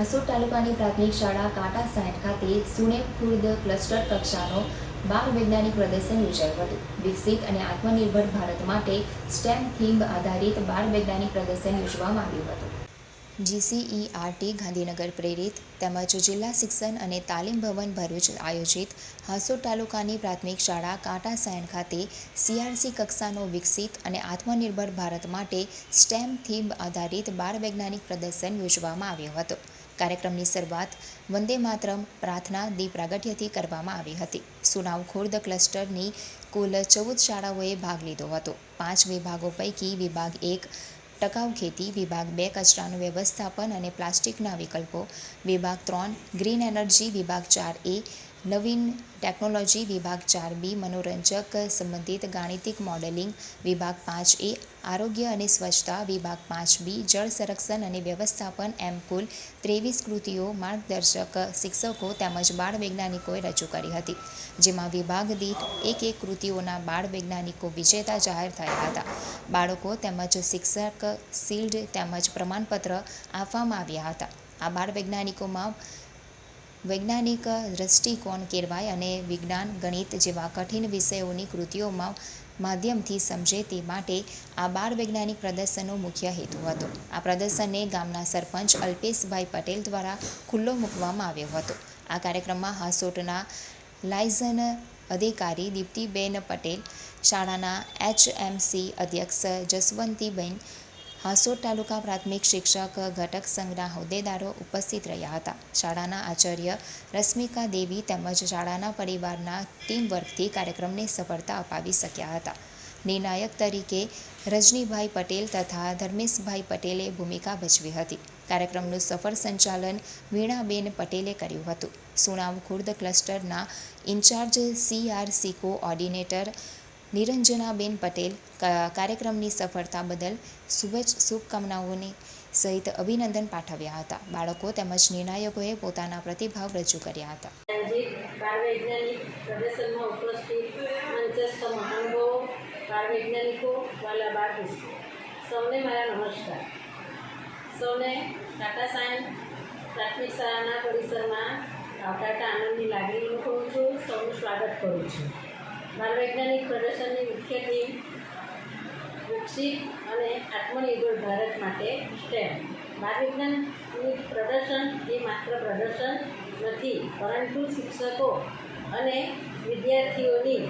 હાસોડ તાલુકાની પ્રાથમિક શાળા કાંટા સાહેબ ખાતે સુણે ખુર્દ ક્લસ્ટર કક્ષાનો બાળ વૈજ્ઞાનિક પ્રદર્શન યોજાયું હતું. વિકસિત અને આત્મનિર્ભર ભારત માટે સ્ટેમ થીમ આધારિત બાળ વૈજ્ઞાનિક પ્રદર્શન યોજવામાં આવ્યું હતું. જીસીઈઆરટી ગાંધીનગર પ્રેરિત તેમજ જિલ્લા શિક્ષણ અને તાલીમ ભવન ભરૂચ આયોજિત હાંસોર તાલુકાની પ્રાથમિક શાળા કાંટા સાયણ ખાતે સીઆરસી કક્ષાનો વિકસિત અને આત્મનિર્ભર ભારત માટે સ્ટેમ થીમ આધારિત બાળ વૈજ્ઞાનિક પ્રદર્શન યોજવામાં આવ્યું હતું. કાર્યક્રમની શરૂઆત વંદે માતરમ પ્રાર્થના દીપ પ્રાગટ્યથી કરવામાં આવી હતી. સુનાવ ખોર્દ ક્લસ્ટરની કુલ ચૌદ શાળાઓએ ભાગ લીધો હતો. પાંચ વિભાગો પૈકી વિભાગ એક, ટકાઉ ખેતી વિભાગ બે, કચરાનું વ્યવસ્થાપન અને પ્લાસ્ટિકના વિકલ્પો વિભાગ ત્રણ, ગ્રીન એનર્જી વિભાગ ચાર એ નવીન ટેકનોલોજી વિભાગ ચાર બી, મનોરંજક, સંબંધિત ગાણિતિક મોડેલિંગ વિભાગ પાંચ એ, આરોગ્ય અને સ્વચ્છતા વિભાગ પાંચ બી, જળ સંરક્ષણ અને વ્યવસ્થાપન એમ કુલ ત્રેવીસ કૃતિઓ માર્ગદર્શક શિક્ષકો તેમજ બાળ વૈજ્ઞાનિકોએ રજૂ કરી હતી, જેમાં વિભાગ દીઠ એક એક કૃતિઓના બાળ વૈજ્ઞાનિકો વિજેતા જાહેર થયા હતા. બાળકો તેમજ શિક્ષક, શિલ્ડ તેમજ પ્રમાણપત્ર આપવામાં આવ્યા હતા. આ બાળ વૈજ્ઞાનિકોમાં વૈજ્ઞાનિક દૃષ્ટિકોણ કેળવાય અને વિજ્ઞાન, ગણિત જેવા કઠિન વિષયોની કૃતિઓમાં માધ્યમથી સમજે તે માટે આ બાળ વૈજ્ઞાનિક પ્રદર્શનનો મુખ્ય હેતુ હતો. આ પ્રદર્શનને ગામના સરપંચ અલ્પેશભાઈ પટેલ દ્વારા ખુલ્લો મૂકવામાં આવ્યો હતો. આ કાર્યક્રમમાં હાસોટના લાયઝન અધિકારી દીપ્તિબેન પટેલ, શાળાના એચએમસી અધ્યક્ષ જસવંતીબેન હાસોટ તાલુકા પ્રાથમિક શિક્ષક ઘટક સંઘના હોદ્દેદારો ઉપસ્થિત રહ્યા હતા. શાળાના આચાર્ય રશ્મિકા દેવી તેમજ શાળાના પરિવારના ટીમવર્કથી કાર્યક્રમને સફળતા અપાવી શક્યા હતા. નિર્ણાયક તરીકે રજનીભાઈ પટેલ તથા ધર્મેશભાઈ પટેલે ભૂમિકા ભજવી હતી. કાર્યક્રમનું સફળ સંચાલન વીણાબેન પટેલે કર્યું હતું. Sunav Khurd ક્લસ્ટરના incharge CRC coordinator Niranjanaben Patel કાર્યક્રમની સફળતા બદલ શુભ શુભકામનાઓની સહિત અભિનંદન પાઠવ્યા હતા. બાળકો તેમજ નિર્ણાયકોએ પોતાના પ્રતિભાવ રજૂ કર્યા હતા. પ્રદર્શનમાં ઉપસ્થિત સૌને મારા નમસ્કાર. સૌને ટાટા સાયન્સ પ્રાથમિક શાળાના પરિસરમાં આવતા આનંદની લાગણી અનુભવું છું. સૌનું સ્વાગત કરું છું. બાળ પ્રદર્શનની મુખ્ય થીમ વિકસિત અને આત્મનિર્ભર ભારત માટે સ્ટેમ બાલવૈજ્ઞાનિક પ્રદર્શન એ માત્ર પ્રદર્શન નથી, પરંતુ શિક્ષકો અને વિદ્યાર્થીઓની